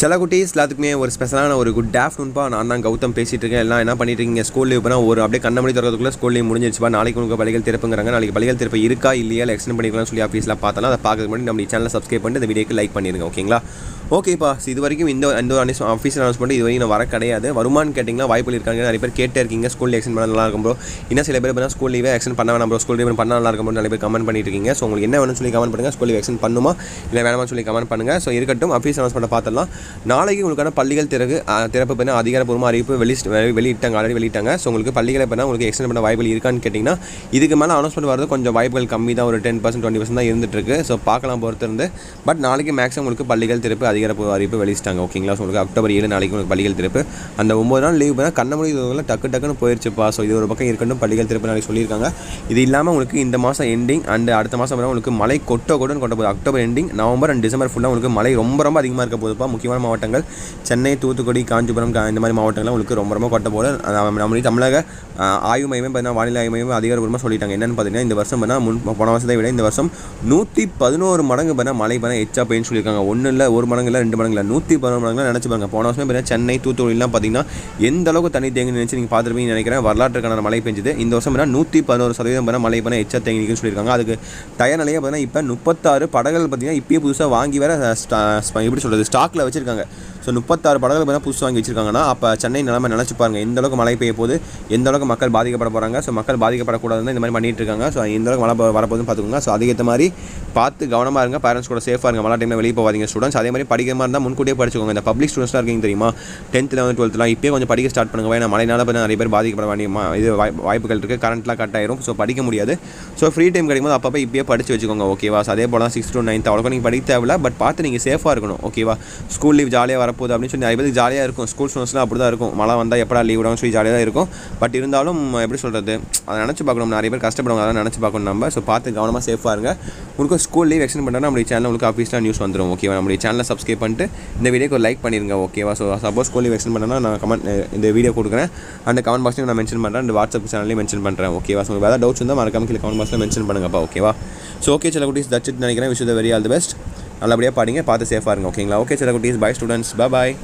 சில குட்டீஸ் எல்லாத்துக்குமே ஒரு ஸ்பெஷலான ஒரு குட் ஆஃப்டர்நூன்பா நான் தான் கௌதம் பேசிட்டு இருக்கேன். எல்லாம் என்ன பண்ணிட்டு இருக்கீங்க? ஸ்கூல் லீவ் ஒரு அப்படியே கண்ண மணி திறக்கிறதுக்குள்ள ஸ்கூல் லீவ் முடிஞ்சிருச்சுப்பா நாளைக்கு உங்களுக்கு பள்ளிகள் திறப்புங்கிறாங்க. நாளைக்கு பள்ளிகள் திறப்பு இருக்கா? இல்லையா? இல்லை எக்ஸ்டெண்ட் பண்ணிக்கலாம் சொல்லி ஆஃபீஸில் பார்த்தாலும் அதை பார்க்கறதுக்கு முன்னாடி நம்ம சேனலை சப்ஸ்கிரைப் பண்ணிட்டு இந்த வீடியோக்கு லைக் பண்ணிடுங்க ஓகேங்களா ஓகேப்பா இது வரைக்கும் இந்த இந்த ஆஃபீஸில் அனௌன்ஸ் பண்ணி இது வரைக்கும் நான் வர கிடையாது. வருமானு கேட்டிங்கன்னா வாய்ப்பு இருக்காங்க. நிறைய பேர் கேட்டே இருக்கீங்க ஸ்கூல் எக்ஸ்டெண்ட் பண்ண நல்லா இருக்கும் ப்ரோ இன்னும் சில பேர் பார்த்தா ஸ்கூல் லீவே எக்ஸ்டெண்ட் பண்ண வேணாம் ப்ரோ ஸ்கூல் லீவ் பண்ண நல்லா இருக்கும் நிறைய பேர் கமெண்ட் பண்ணிட்டு இருக்கீங்க. ஸோ உங்களுக்கு என்ன வேணும்னு சொல்லி கமெண்ட் பண்ணுங்கள் ஸ்கூல் லீவ் எக்ஸ்டெண்ட் பண்ணுமா? இல்லை வேணாமா சொல்லி கமெண்ட் பண்ணுங்கள் ஸோ இருக்கட்டும் ஆஃபீஸ் அனௌன்ஸ் பண்ண பார்த்துடலாம். நாளைக்கு உங்களுக்கான பள்ளிகள் திறகு திறப்பு பண்ண அதிகாரப்பூர்வமாக அறிவிப்பு வெளி வெளியிட்டாங்க ஆல்ரெடி வெளியிட்டாங்க. ஸோ உங்களுக்கு பள்ளிகளை பண்ணால் உங்களுக்கு எக்ஸ்டெண்ட் பண்ண வாய்ப்புகள் இருக்கான்னு கேட்டிங்கன்னா இதுக்கு மேலே அனௌன்ஸ்மெண்ட் வரது கொஞ்சம் வாய்ப்புகள் கம்மி தான். ஒரு டென் பர்சன்ட் டுவெண்ட்டி பர்சன்ட் தான் இருந்துட்டு இருக்கு. ஸோ பார்க்கலாம் பொறுத்திருந்து. பட் நாளைக்கு மேக்ஸிமம் உங்களுக்கு பள்ளிகள் திறப்பு அதிகாரப்பூர்வ அறிவிப்பு வெளியிட்டாங்க ஓகேங்களா ஸோ உங்களுக்கு அக்டோபர் ஏழு நாளைக்கு உங்களுக்கு பள்ளிகள் திறப்பு. அந்த ஒம்பது நாள் லீவ் பண்ணால் கண்ண இதுவெல்லாம் டக்கு டக்குன்னு போயிருச்சுப்பா. ஸோ இது ஒரு பக்கம் இருக்கட்டும் பள்ளிகள் திறப்பு நாளைக்கு சொல்லியிருக்காங்க. இது இல்லாமல் உங்களுக்கு இந்த மாதம் எண்டிங் அண்ட் அடுத்த மாதம் வரை உங்களுக்கு மழை கொட்ட கொட்டுன்னு கொட்ட போகுது. October ending November and December ஃபுல்லாக உங்களுக்கு மழை ரொம்ப ரொம்ப அதிகமாக இருக்க போதுப்பா முக்கியமான மாவட்டங்கள் சென்னை தூத்துக்குடி காஞ்சிபுரம் இந்த மாதிரி மாவட்டங்கள்லாம் உங்களுக்கு ரொம்ப ரொம்ப கொட்ட போது நம்மளுடைய தமிழக ஆய்வு மையமே பார்த்தீங்கன்னா வானிலை ஆய்வு மையம் அதிகாரப்பூர்வமாக சொல்லிட்டாங்க. என்னன்னு பார்த்தீங்கன்னா இந்த வருஷம் பார்த்தா முன் போன வருஷத்தை விட இந்த வருஷம் நூற்றி பதினோரு மடங்கு பார்த்தா மழை பார்த்தா எச்சா பெய்யுன்னு சொல்லியிருக்காங்க. ஒன்றும் இல்லை ஒரு மடங்கு மடங்குல ரெண்டு மடங்குல நூற்றி பதினோரு மடங்குலாம் நினச்சி பாருங்க. போன வருஷமே பார்த்தீங்கன்னா சென்னை தூத்துக்குடிலாம் பார்த்தீங்கன்னா எந்த அளவுக்கு தண்ணி தேங்கி நினைச்சு நீங்கள் பார்த்துருப்பீங்கன்னு நினைக்கிறேன். வரலாற்றுக்கான மழை பெஞ்சுது. இந்த வருஷம் பார்த்தீங்கன்னா நூற்றி பதினோரு சதவீதம் பண்ண மழை பண்ண எச்சா தேங்கி சொல்லியிருக்காங்க. அதுக்கு தயார் நிலையை பார்த்தீங்கன்னா இப்போ முப்பத்தாறு படகுகள் பார்த்தீங்கன்னா இப்பயே புதுசாக வாங்கி வர எப்படி சொல்கிறது ஸ்டாக்கில் வச்சிருக்காங்க. ஸோ முப்பத்தாறு படகுகள் பார்த்தீங்கன்னா புதுசு வாங்கி வச்சிருக்காங்கன்னா அப்போ சென்னை நிலைமை நினச்சி பாருங்க. எந்த அளவுக்கு மழை பெய்ய போது எந்த அளவுக்கு மக்கள் பாதிக்கப்பட போகிறாங்க ஸோ மக்கள் பாதிக்கப்படக்கூடாதுன்னு இந்த மாதிரி பண்ணிட்டு இருக்காங்க. ஸோ எந்த அளவுக்கு மழை வரப்போகுதுன்னு பார்த்துக்கோங்க. ஸோ அதுக்கேற்ற மாதிரி பார்த்து கவனமாக இருங்க. பேரண்ட்ஸ் கூட சேஃபாக இருங்க. மழை டைமில் வெளியே போகாதீங்க ஸ்டூடெண்ட்ஸ் அதே மாதிரி படிக்கிற மாதிரி இருந்தால் முன்கூட்டியே படிச்சுக்கோங்க. இந்த பப்ளிக் ஸ்டூடெண்ட்ஸ்லாம் இருக்கீங்க தெரியுமா? டென்த்தில் வந்து டுவெல்த்லாம் இப்போயே கொஞ்சம் படிக்க ஸ்டார்ட் பண்ணுங்க. ஏன்னா மழைனால பார்த்தா நிறைய பேர் பாதிக்கப்பட வேண்டிய இது வாய்- வாய்ப்புகள் இருக்குது கரண்ட்லாம் கட் ஆயிரும். ஸோ படிக்க முடியாது. ஸோ ஃப்ரீ டைம் கிடைக்கும்போது அப்பப்போ இப்பயே படிச்சு வச்சுக்கோங்க. ஓகேவா அதே போல் தான் சிக்ஸ் டு நைன்த் அவ்வளோக்கு நீங்கள் படிக்க தேவையில்ல. பட் பார்த்து நீங்கள் சேஃபாக இருக்கணும். ஓகேவா ஸ்கூல் லீவ் ஜாலியாக வர போகுது அப்படின்னு சொல்லி நிறைய பேருக்கு ஜாலியாக இருக்கும். ஸ்கூல் ஸ்டூடெண்ட்ஸ்லாம் அப்படி தான் இருக்கும். மழை வந்தால் எப்படா லீவ் விடாமல் சொல்லி ஜாலியாக தான் இருக்கும். பட் இருந்தாலும் எப்படி சொல்கிறது அதை நினச்சி பார்க்கணும். நிறைய பேர் கஷ்டப்படுவாங்க. அதெல்லாம் நினச்சி பார்க்கணும் நம்ம. ஸோ பார்த்து கவனமாக சேஃபாக இருங்க. உங்களுக்கு ஸ்கூல் லீவ் எக்ஸ்டெண்ட் பண்ணால் நம்மளுடைய சேனல் உங்களுக்கு ஆஃபீஸில் நியூஸ் வந்துடும் ஓகேவா நம்மளுடைய சேனலை சப்ஸ்கிரைப் பண்ணிட்டு இந்த வீடியோக்கு லைக் பண்ணிருங்க. ஓகேவா so suppose school leave extend பண்ணனா நான் கமெண்ட் இந்த வீடியோ கொடுக்குறேன். அந்த கமெண்ட் பாக்ஸ்லையும் நான் மென்ஷன் பண்ணுறேன் அந்த வாட்ஸ்அப் சேனலையும் மென்ஷன் பண்ணுறேன் ஓகேவா ஸோ வேறு டவுட்ஸ் இருந்தால் மறக்காம கீழே கமெண்ட் பாக்ஸில் மென்ஷன் பண்ணுங்கப்பா ஓகேவா ஸோ ஓகே சில குட்டீஸ் தச்சிட்டு நினைக்கிறேன். Wish the very all the best நல்லபடியாக பாடிங்க பார்த்து சேஃபாக இருங்க ஓகேங்களா ஓகே சில குட்டீஸ் பை ஸ்டூடெண்ட்ஸ் பாய்